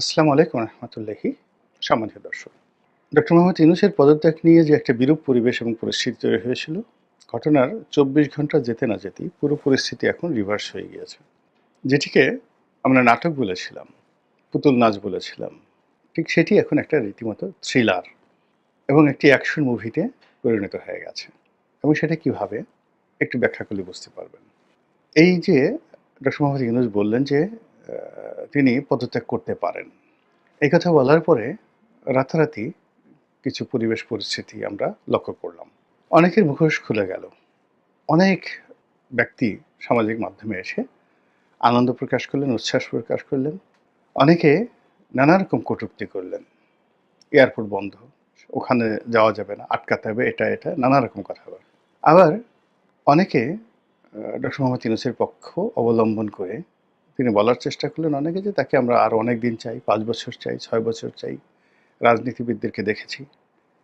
আসসালামু আলাইকুম রহমতুল্লাহি। সম্মানিত দর্শক, ডক্টর মোহাম্মদ ইউনুসের পদত্যাগ নিয়ে যে একটা বিরূপ পরিবেশ এবং পরিস্থিতি তৈরি হয়েছিল, ঘটনার চব্বিশ ঘণ্টা যেতে না যেতেই পুরো পরিস্থিতি এখন রিভার্স হয়ে গিয়েছে। যেটিকে আমরা নাটক বলেছিলাম, পুতুল নাচ বলেছিলাম, ঠিক সেটি এখন একটা রীতিমতো থ্রিলার এবং একটি অ্যাকশন মুভিতে পরিণত হয়ে গেছে। এবং সেটা কীভাবে, একটু ব্যাখ্যা করলে বুঝতে পারবেন। এই যে ডক্টর মোহাম্মদ ইউনুস বললেন যে তিনি পদত্যাগ করতে পারেন। এই কথা বলার পরে রাতারাতি কিছু পরিবেশ পরিস্থিতি আমরা লক্ষ্য করলাম। অনেকের মুখোশ খুলে গেল। অনেক ব্যক্তি সামাজিক মাধ্যমে এসে আনন্দ প্রকাশ করলেন, উচ্ছ্বাস প্রকাশ করলেন। অনেকে নানা রকম কটূক্তি করলেন। এয়ারপোর্ট বন্ধ, ওখানে যাওয়া যাবে না, আটকাতে হবে, এটা এটা, নানা রকম কথা আবার। অনেকে ডক্টর মোহাম্মদ ইউনুসের পক্ষ অবলম্বন করে তিনি বলার চেষ্টা করলেন অনেকে যে তাকে আমরা আরও অনেক দিন চাই, পাঁচ বছর চাই, ছয় বছর চাই। রাজনীতিবিদদেরকে দেখেছি।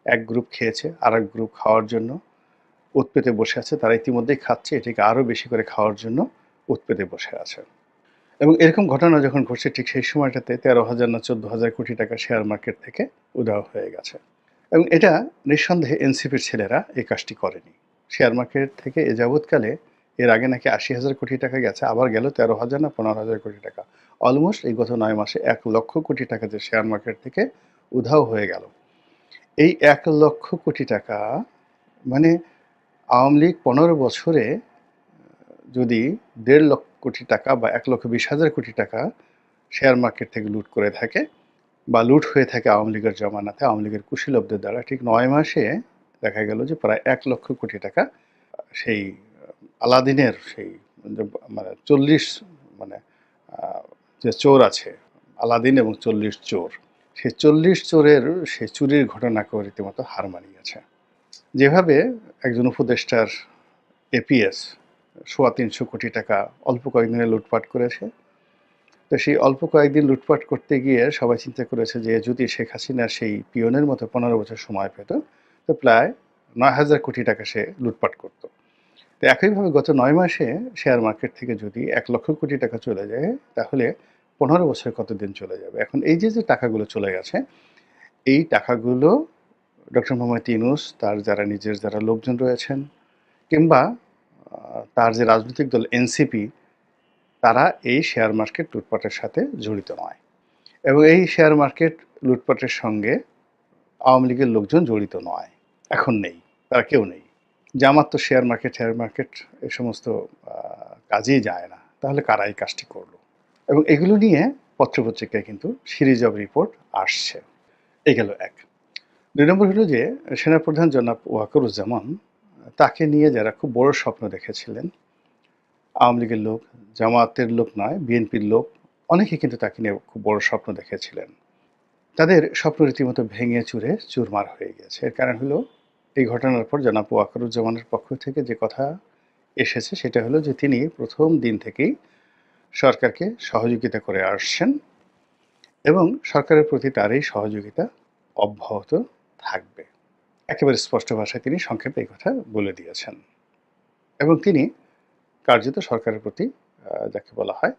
এক গ্রুপ খেয়েছে আর এক গ্রুপ খাওয়ার জন্য উৎপেতে বসে আছে। তারা ইতিমধ্যেই খাচ্ছে, এটিকে আরও বেশি করে খাওয়ার জন্য উৎপেতে বসে আছে। এবং এরকম ঘটনা যখন ঘটছে ঠিক সেই সময়টাতে তেরো হাজার না চোদ্দ হাজার কোটি টাকা শেয়ার মার্কেট থেকে উধাও হয়ে গেছে। এবং এটা নিঃসন্দেহে এনসিপির ছেলেরা এই কাজটি করেনি। শেয়ার মার্কেট থেকে এ যাবৎকালে এর আগে নাকি আশি হাজার কোটি টাকা গেছে, আবার গেল তেরো হাজার না পনেরো হাজার কোটি টাকা। অলমোস্ট এই গত নয় মাসে এক লক্ষ কোটি টাকা যে শেয়ার মার্কেট থেকে উধাও হয়ে গেল। এই এক লক্ষ কোটি টাকা মানে আওয়ামী লীগ পনেরো বছরে, যদি দেড় লক্ষ কোটি টাকা বা এক লক্ষ বিশ হাজার কোটি টাকা শেয়ার মার্কেট থেকে লুট করে থাকে বা লুট হয়ে থাকে আওয়ামী লীগের জমানাতে, আওয়ামী লীগের কুশীলবদের দ্বারা, ঠিক নয় মাসে দেখা গেল যে প্রায় এক লক্ষ কোটি টাকা সেই আলাদিনের সেই মানে চল্লিশ মানে যে চোর আছে, আলাদিন এবং চল্লিশ চোর সেই চল্লিশ চোরের সে চুরির ঘটনাকেও রীতিমতো হার মানিয়েছে। যেভাবে একজন উপদেষ্টার এপিএস সোয়া তিনশো কোটি টাকা অল্প কয়েকদিনে লুটপাট করেছে। তো সেই অল্প কয়েকদিন লুটপাট করতে গিয়ে সবাই চিন্তা করেছে যে যদি শেখ হাসিনার সেই পিয়নের মতো পনেরো বছর সময় পেত, তো প্রায় নয় হাজার কোটি টাকা সে লুটপাট করতো। তো একইভাবে গত নয় মাসে শেয়ার মার্কেট থেকে যদি এক লক্ষ কোটি টাকা চলে যায়, তাহলে পনেরো বছর কতদিন চলে যাবে? এখন এই যে যে টাকাগুলো চলে গেছে, এই টাকাগুলো ডক্টর মোহাম্মদ ইউনুস, তার যারা নিজের যারা লোকজন রয়েছেন, কিংবা তার যে রাজনৈতিক দল এনসিপি, তারা এই শেয়ার মার্কেট লুটপাটের সাথে জড়িত নয়। এবং এই শেয়ার মার্কেট লুটপাটের সঙ্গে আওয়ামী লীগের লোকজন জড়িত নয়। এখন নেই, তারা কেউ নেই। জামাত তো শেয়ার মার্কেট শেয়ার মার্কেট এ সমস্ত কাজেই যায় না। তাহলে কারা এই কাজটি করল? এবং এগুলো নিয়ে পত্রপত্রিকায় কিন্তু সিরিজ অব রিপোর্ট আসছে। এই গেল এক। দুই নম্বর হলো যে, সেনাপ্রধান জনাব ওয়াকরুজ্জামান তাকে নিয়ে যারা খুব বড় স্বপ্ন দেখেছিলেন, আওয়ামী লীগের লোক জামাতের লোক নয়, বিএনপির লোক, অনেকে কিন্তু তাকে নিয়ে খুব বড় স্বপ্ন দেখেছিলেন। তাদের স্বপ্ন রীতিমতো ভেঙে চুরে চুরমার হয়ে গেছে এর কারণ হলো এই ঘটনার পর জনাব ওয়াকরুজ্জামানের পক্ষ থেকে যে কথা এসেছে সেটা হলো যে তিনি প্রথম দিন থেকেই সরকারকে সহযোগিতা করে আসছেন এবং সরকারের প্রতি তার এই সহযোগিতা অব্যাহত থাকবে। একেবারে স্পষ্ট ভাষায় তিনি সংক্ষেপে এই কথা বলে দিয়েছেন। এবং তিনি কার্যত সরকারের প্রতি যাকে বলা হয়,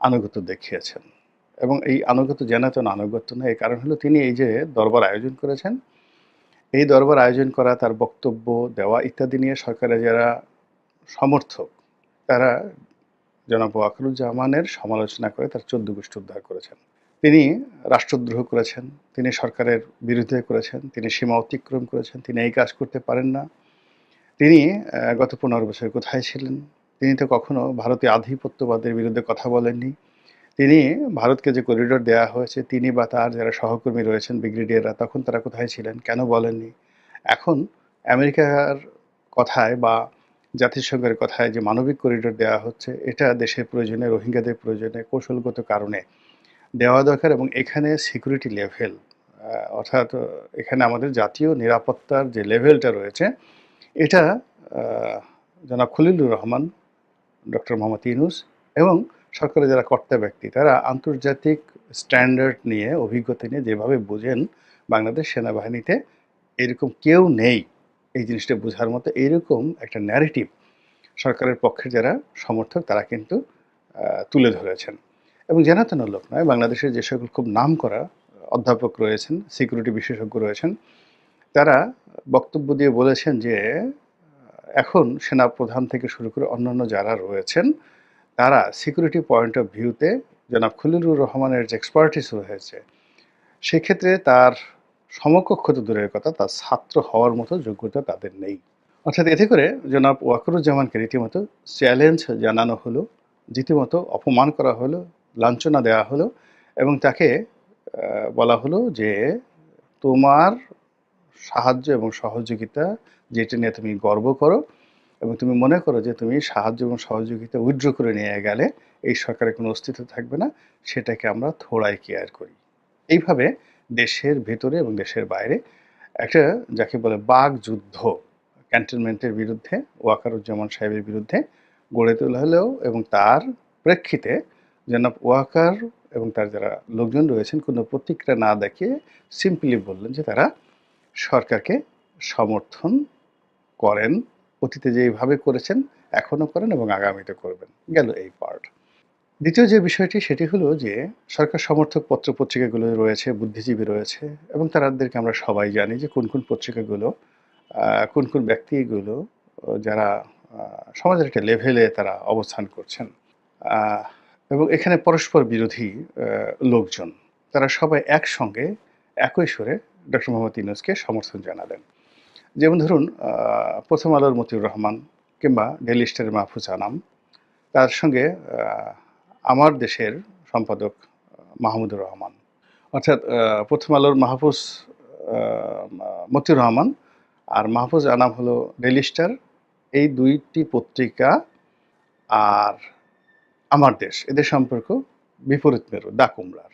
আনুগত্য দেখিয়েছেন। এবং এই আনুগত্য জানাতেন আনুগত্য না এই কারণ হলো তিনি এই যে দরবার আয়োজন করেছেন এই দরবার আয়োজন করা, তার বক্তব্য দেওয়া ইত্যাদি নিয়ে সরকারের যারা সমর্থক, তারা জনাব আখরুজ্জামানের সমালোচনা করে তার চোদ্দ গোষ্ঠী উদ্ধার করেছেন। তিনি রাষ্ট্রদ্রোহ করেছেন, তিনি সরকারের বিরুদ্ধে করেছেন, তিনি সীমা অতিক্রম করেছেন, তিনি এই কাজ করতে পারেন না। তিনি গত পনেরো বছর কোথায় ছিলেন? তিনি তো কখনো ভারতীয় আধিপত্যবাদের বিরুদ্ধে কথা বলেননি। তিনি ভারতকে যে করিডোর দেওয়া হয়েছে, তিনি বা তার যারা সহকর্মী রয়েছেন ব্রিগেডিয়াররা তখন তারা কোথায় ছিলেন? কেন বলেননি? এখন আমেরিকার কথায় বা জাতিসংঘের কথায় যে মানবিক করিডোর দেওয়া হচ্ছে, এটা দেশের প্রয়োজনে, রোহিঙ্গাদের প্রয়োজনে, কৌশলগত কারণে দেওয়া দরকার এবং এখানে সিকিউরিটি লেভেল অর্থাৎ এখানে আমাদের জাতীয় নিরাপত্তার যে লেভেলটা রয়েছে, এটা জনাব খলিলুর রহমান ডক্টর মোহাম্মদ ইউনুস এবং সরকারের যারা কর্তা ব্যক্তি, তারা আন্তর্জাতিক স্ট্যান্ডার্ড নিয়ে, অভিজ্ঞতা নিয়ে যেভাবে বোঝেন বাংলাদেশ সেনাবাহিনীতে, এরকম কেউ নেই। এই জিনিসটা বোঝার মতো এইরকম একটা ন্যারেটিভ সরকারের পক্ষে যারা সমর্থক, তারা কিন্তু তুলে ধরেছেন। এবং জানাতেন লোক নয়, বাংলাদেশের যে সকল খুব নাম করা অধ্যাপক রয়েছেন সিকিউরিটি বিশেষজ্ঞ রয়েছেন, তারা বক্তব্য দিয়ে বলেছেন যে, এখন সেনা প্রধান থেকে শুরু করে অন্যান্য যারা রয়েছেন তারা সিকিউরিটি পয়েন্ট অফ ভিউতে জনাব খলিলুর রহমানের যে এক্সপার্টিস রয়েছে, সেক্ষেত্রে তার সমকক্ষ তো দূরের কথা, তার ছাত্র হওয়ার মতো যোগ্যতা তাদের নেই। অর্থাৎ এতে করে জনাব ওয়াকরুজ্জামানকে রীতিমতো চ্যালেঞ্জ জানানো হলো, রীতিমতো অপমান করা হলো, লাঞ্ছনা দেওয়া হলো এবং তাকে বলা হলো যে তোমার সাহায্য এবং সহযোগিতা যেটা নিয়ে তুমি গর্ব করো এবং তুমি মনে করো যে তুমি সাহায্য এবং সহযোগিতা উইথড্র করে নিয়ে গেলে এই সরকারের কোনো অস্তিত্ব থাকবে না, সেটাকে আমরা থোড়াই কেয়ার করি। এইভাবে দেশের ভেতরে এবং দেশের বাইরে একটা যাকে বলে বাঘ যুদ্ধ ক্যান্টনমেন্টের বিরুদ্ধে, ওয়াকারুজ্জামান সাহেবের বিরুদ্ধে গড়ে তোলা হলেও এবং তার প্রেক্ষিতে যেন ওয়াকার এবং তার যারা লোকজন রয়েছেন কোনো প্রতিক্রিয়া না দেখিয়ে সিম্পলি বললেন যে তারা সরকারকে সমর্থন করেন অতীতে যেভাবে করেছেন এখনও করেন এবং আগামীতে করবেন। গেল এই পার্ট দ্বিতীয় যে বিষয়টি, সেটি হলো যে, সরকার সমর্থক পত্র পত্রিকাগুলো রয়েছে, বুদ্ধিজীবী রয়েছে এবং তারাদেরকে আমরা সবাই জানি যে কোন কোন পত্রিকাগুলো কোন কোন ব্যক্তিগুলো যারা সমাজের একটা লেভেলে তারা অবস্থান করছেন। এবং এখানে পরস্পর বিরোধী লোকজন। তারা সবাই একসঙ্গে, একই সুরে ডক্টর মোহাম্মদ ইউনুসকে সমর্থন জানালেন। যেমন ধরুন প্রথম আলোর মতিউর রহমান কিংবা ডেলি স্টারের মাহফুজ আনাম, তার সঙ্গে আমার দেশের সম্পাদক মাহমুদুর রহমান। অর্থাৎ প্রথম আলোর মাহফুজ মতিউর রহমান আর মাহফুজ আনাম হলো ডেলি স্টার, এই দুইটি পত্রিকা আর আমার দেশ। এদের সম্পর্ক বিপরীত মেরু, দা কুমড়ার।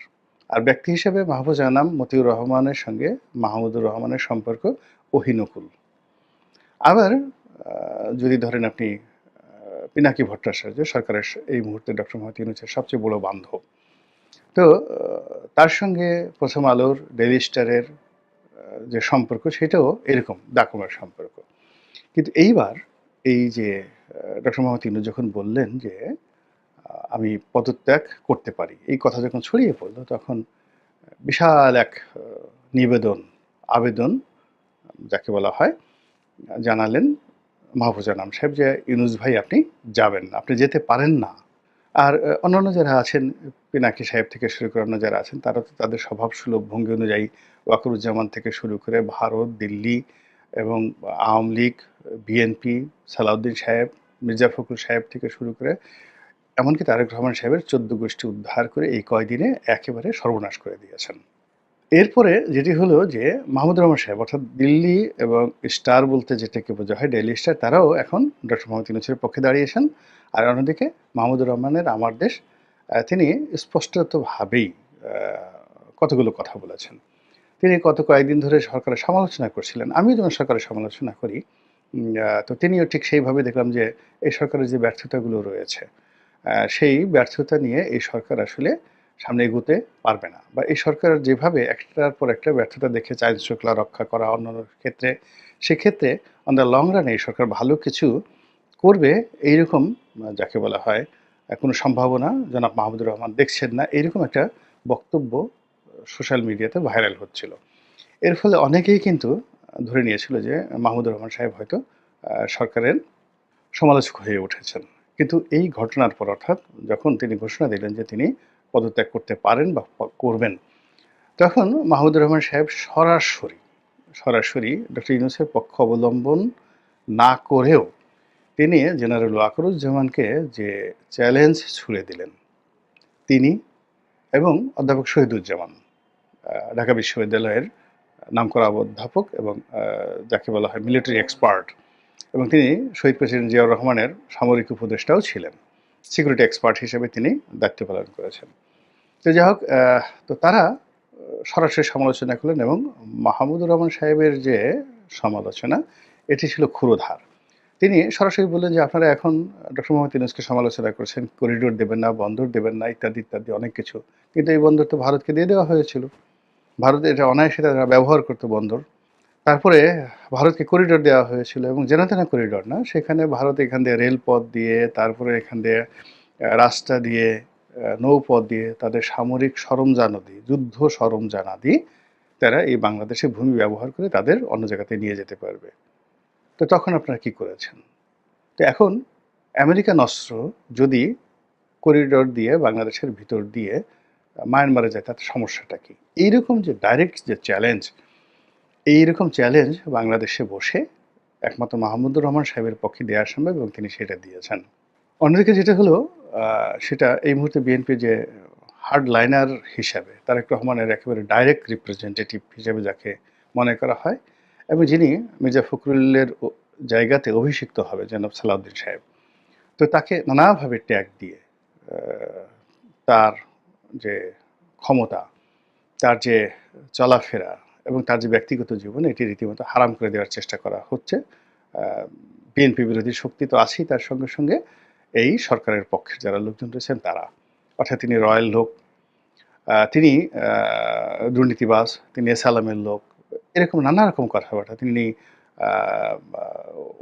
আর ব্যক্তি হিসেবে মাহফুজ আনাম, মতিউর রহমানের সঙ্গে মাহমুদুর রহমানের সম্পর্ক অহিনকুল আবার যদি ধরেন আপনি পিনাকি ভট্টাচার্য, সরকারের এই মুহূর্তে ডক্টর মোহাম্মদ ইউনুসের সবচেয়ে বড় বান্ধব। তো তার সঙ্গে প্রথম আলোর ডেলি স্টারের যে সম্পর্ক, সেটাও এরকম, ডাকুমার সম্পর্ক। কিন্তু এইবার এই যে ডক্টর মোহাম্মদ ইউনুস যখন বললেন যে আমি পদত্যাগ করতে পারি, এই কথা যখন ছড়িয়ে পড়ল, তখন বিশাল এক নিবেদন, আবেদন যাকে বলা হয়, জানালেন মাহফুজ আনাম সাহেব যে, ইউনুস ভাই আপনি যাবেন না, আপনি যেতে পারেন না। আর অন্যান্য যারা আছেন, পিনাকি সাহেব থেকে শুরু করে অন্য যারা আছেন, তারা তো তাদের স্বভাব সুলভ ভঙ্গি অনুযায়ী ওয়াকরুজ্জামান থেকে শুরু করে ভারত, দিল্লি এবং আওয়ামী লীগ, বিএনপি, সালাউদ্দিন সাহেব, মির্জা ফখরুল সাহেব থেকে শুরু করে এমনকি তারেক রহমান সাহেবের চোদ্দ গোষ্ঠী উদ্ধার করে এই কয়দিনে একেবারে সর্বনাশ করে দিয়েছেন। এরপরে যেটি হলো যে মাহমুদ রহমান সাহেব, অর্থাৎ দিল্লি এবং স্টার বলতে যেটাকে বোঝা হয় ডেইলি স্টার তারাও এখন ডক্টর মোহাম্মদ ইউনুসের পক্ষে দাঁড়িয়েছেন আর অন্যদিকে মাহমুদুর রহমানের আমার দেশ তিনি স্পষ্টতভাবেই কতগুলো কথা বলেছেন। তিনি গত কয়েকদিন ধরে সরকারের সমালোচনা করছিলেন। আমিও যখন সরকারের সমালোচনা করি তো তিনিও ঠিক সেইভাবে দেখলাম যে এই সরকারের যে ব্যর্থতাগুলো রয়েছে সেই ব্যর্থতা নিয়ে এই সরকার আসলে সামনে এগোতে পারবে না। বা এই সরকার যেভাবে একটার পর একটা ব্যর্থতা দেখে আইন শৃঙ্খলা রক্ষা করা অন্যান্য ক্ষেত্রে, সেক্ষেত্রে অন দ্য লং রানে এই সরকার ভালো কিছু করবে এইরকম, যাকে বলা হয়, কোনো সম্ভাবনা জনাব মাহমুদুর রহমান দেখছেন না, এইরকম একটা বক্তব্য সোশ্যাল মিডিয়াতে ভাইরাল হচ্ছিল। এর ফলে অনেকেই কিন্তু ধরে নিয়েছিল যে মাহমুদুর রহমান সাহেব হয়তো সরকারের সমালোচক হয়ে উঠেছেন। কিন্তু এই ঘটনার পর অর্থাৎ যখন তিনি ঘোষণা দিলেন যে তিনি পদত্যাগ করতে পারেন বা করবেন। তখন মাহমুদুর রহমান সাহেব সরাসরি সরাসরি ডক্টর ইউনুসের পক্ষ অবলম্বন না করেও তিনি জেনারেল ওয়াকরুজ্জামানকে যে চ্যালেঞ্জ ছুড়ে দিলেন, তিনি এবং অধ্যাপক শহীদুজ্জামান ঢাকা বিশ্ববিদ্যালয়ের নামকরা অধ্যাপক এবং যাকে বলা হয় মিলিটারি এক্সপার্ট এবং তিনি শহীদ প্রেসিডেন্ট জিয়াউর রহমানের সামরিক উপদেষ্টাও ছিলেন। সিকিউরিটি এক্সপার্ট হিসেবে তিনি দায়িত্ব পালন করেছেন। তো যাই হোক তো তারা সরাসরি সমালোচনা করলেন এবং মাহমুদুর রহমান সাহেবের যে সমালোচনা, এটি ছিল ক্ষুরোধার। তিনি সরাসরি বললেন যে, আপনারা এখন ডক্টর মোহাম্মদ ইউনুসকে সমালোচনা করছেন, করিডোর দেবেন না, বন্দর দেবেন না, ইত্যাদি ইত্যাদি, অনেক কিছু। কিন্তু এই বন্দর তো ভারতকে দিয়ে দেওয়া হয়েছিল। ভারত এটা অনায়াসে তারা ব্যবহার করতো বন্দর। তারপরে ভারতকে করিডোর দেওয়া হয়েছিল এবং জেনাতেনা করিডোর না? সেখানে ভারত এখান দিয়ে রেলপথ দিয়ে, তারপরে এখান দিয়ে রাস্তা দিয়ে নৌপথ দিয়ে তাদের সামরিক সরঞ্জানাদি যুদ্ধ সরঞ্জানাদি তারা এই বাংলাদেশে ভূমি ব্যবহার করে তাদের অন্য জায়গাতে নিয়ে যেতে পারবে। তো তখন আপনারা কি করেছেন? তো এখন আমেরিকান অস্ত্র যদি করিডোর দিয়ে, বাংলাদেশের ভিতর দিয়ে মায়ানমারে যায়, তাতে সমস্যাটা কি? এইরকম যে ডাইরেক্ট যে চ্যালেঞ্জ এইরকম চ্যালেঞ্জ বাংলাদেশে বসে একমাত্র মাহমুদুর রহমান সাহেবের পক্ষে দেওয়া সম্ভব এবং তিনি সেটা দিয়েছেন। অন্যদিকে যেটা হলো সেটা এই মুহূর্তে বিএনপি যে হার্ড লাইনার হিসাবে, তারেক রহমানের একেবারে ডাইরেক্ট রিপ্রেজেন্টেটিভ হিসেবে যাকে মনে করা হয় এবং যিনি মির্জা ফখরুলের জায়গাতে অভিষিক্ত হবে জনাব সালাউদ্দিন সাহেব। তো তাকে নানাভাবে ট্যাগ দিয়ে তার যে ক্ষমতা, তার যে চলাফেরা এবং তার যে ব্যক্তিগত জীবন এটি রীতিমতো হারাম করে দেওয়ার চেষ্টা করা হচ্ছে। বিএনপি বিরোধী শক্তি তো আছেই তার সঙ্গে সঙ্গে। এই সরকারের পক্ষের যারা লোকজন রয়েছেন তারা। অর্থাৎ তিনি রয়্যাল লোক তিনি আহ, দুর্নীতিবাজ তিনি এসালামের লোক এরকম নানা রকম কথাবার্তা। তিনি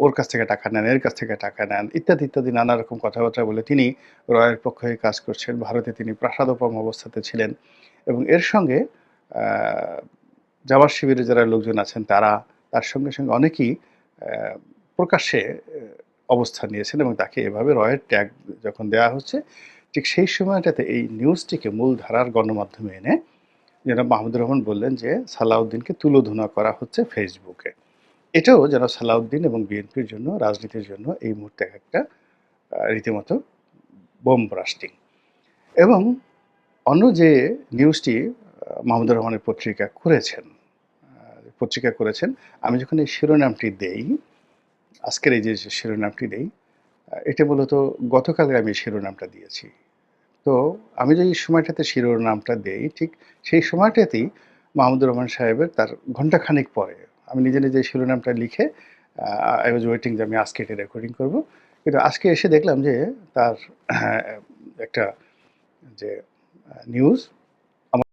ওর কাছ থেকে টাকা নেন এর কাছ থেকে টাকা নেন ইত্যাদি ইত্যাদি নানা রকম কথাবার্তা বলে তিনি রয়ের পক্ষে কাজ করছেন। ভারতে তিনি প্রাসাদোপম অবস্থাতে ছিলেন এবং এর সঙ্গে জামাত শিবিরে যারা লোকজন আছেন, তারা তার সঙ্গে সঙ্গে অনেকেই প্রকাশ্যে অবস্থান নিয়েছেন এবং তাকে এভাবে রয়ের ট্যাগ যখন দেওয়া হচ্ছে, ঠিক সেই সময়টাতে এই নিউজটিকে মূল ধারার গণমাধ্যমে এনে যেন মাহমুদুর রহমান বললেন যে, সালাউদ্দিনকে তুলোধনা করা হচ্ছে ফেসবুকে। এটাও যেন সালাউদ্দিন এবং বিএনপির জন্য, রাজনীতির জন্য এই মুহূর্তে একটা রীতিমতো বোম ব্রাস্টিং এবং অন্য যে নিউজটি মাহমুদুর রহমানের পত্রিকা করেছেন। পত্রিকা করেছেন। আমি যখন এই শিরোনামটি দেই, আজকের এই যে শিরোনামটি দেই এটা মূলত গতকালের আমি শিরোনামটা দিয়েছি। তো আমি যে সময়টাতে শিরোনামটা দেই, ঠিক সেই সময়টাতেই মাহমুদুর রহমান সাহেবের তার ঘন্টাখানিক পরে আমি নিজে নিজে শিরোনামটা লিখে আই ওয়াজ ওয়েটিং যে আমি আজকে এটা রেকর্ডিং করব। কিন্তু আজকে এসে দেখলাম যে তার একটা যে নিউজ